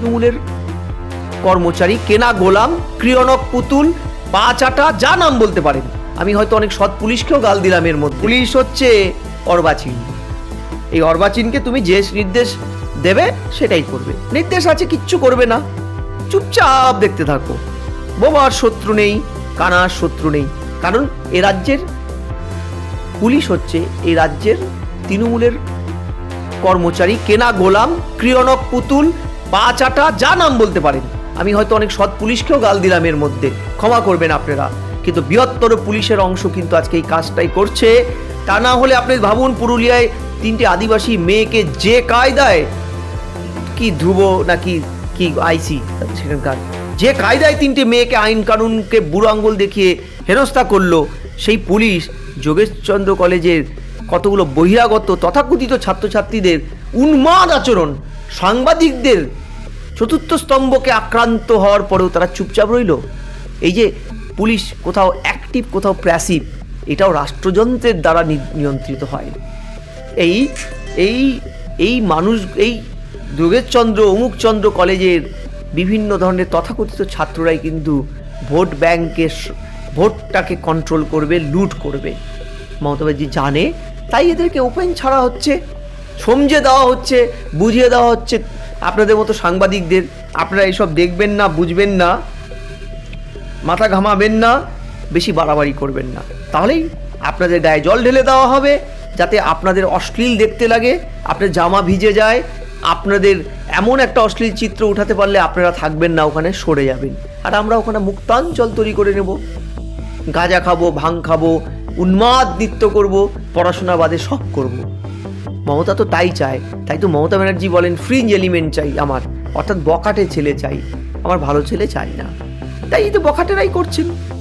তৃণমূলের কর্মচারী, কেনা গোলাম ক্রিয়নক পুতুল, পা চাটা, যা নাম বলতে পারেন। আমি হয়তো অনেক সৎ পুলিশকেও গাল দিলাম এর মধ্যে। পুলিশ হচ্ছে অর্বাচীন। এই অর্বাচীনকে তুমি যে নির্দেশ দেবে, সেটাই করবে। নির্দেশ আছে, কিচ্ছু করবে না। চুপচাপ দেখতে থাকো। বোমার শত্রু নেই, কানার শত্রু নেই। কারণ এ রাজ্যের পুলিশ হচ্ছে এই রাজ্যের তৃণমূলের কর্মচারী, কেনা গোলাম ক্রিয়নক পুতুল পা চাটা যা নাম বলতে পারেন। আমি হয়তো অনেক সৎ পুলিশকেও গাল দিলাম এর মধ্যে। ক্ষমা করবেন আপনারা। কিন্তু বৃহত্তর পুলিশের অংশ কিন্তু আজকে এই কাজটাই করছে। তা না হলে আপনি ভাবুন, পুরুলিয়ায় তিনটে আদিবাসী মেয়েকে যে কায়দায় কি ধ্রুব নাকি কি আইসি সেখানকার, যে কায়দায় তিনটে মেয়েকে আইন কানুনকে বুড়ো আঙ্গুল দেখিয়ে হেনস্থা করল, সেই পুলিশ যোগেশচন্দ্র কলেজের কতগুলো বহিরাগত তথাকথিত ছাত্রছাত্রীদের উন্মাদ আচরণ সাংবাদিকদের চতুর্থ স্তম্ভকে আক্রান্ত হওয়ার পরেও তারা চুপচাপ রইল। এই যে পুলিশ কোথাও অ্যাক্টিভ কোথাও প্যাসিভ এটাও রাষ্ট্রযন্ত্রের দ্বারা নিয়ন্ত্রিত হয়। এই এই এই মানুষ, এই যোগেশচন্দ্র, অমুকচন্দ্র কলেজের বিভিন্ন ধরনের তথাকথিত ছাত্ররাই কিন্তু ভোট ব্যাংকে স- ভোটটাকে কন্ট্রোল করবে লুট করবে। মমতা ব্যানার্জি জানে, তাই এদেরকে ওপেন ছাড়া হচ্ছে সমঝে দেওয়া হচ্ছে, বুঝিয়ে দেওয়া হচ্ছে। আপনাদের মতো সাংবাদিকদের আপনারা এসব দেখবেন না, বুঝবেন না, মাথা ঘামাবেন না, বেশি বাড়াবাড়ি করবেন না। তাহলেই আপনাদের গায়ে জল ঢেলে দেওয়া হবে, যাতে আপনাদের অশ্লীল দেখতে লাগে আপনার জামা ভিজে যায়, আপনাদের এমন একটা অশ্লীল চিত্র উঠাতে পারলে আপনারা থাকবেন না, ওখানে সরে যাবেন। আর আমরা ওখানে মুক্তাঞ্চল তৈরি করে নেব। গাঁজা খাব, ভাং খাব, উন্মাদ নৃত্য করব, পড়াশোনা বাদে সব করব। মমতা তো তাই চায়। তাই তো মমতা ব্যানার্জি বলেন ফ্রিঞ্জ এলিমেন্ট চাই আমার। অর্থাৎ বকাটে ছেলে চাই। আমার ভালো ছেলে চাই না। তাই তো বকাটেরাই করছেন।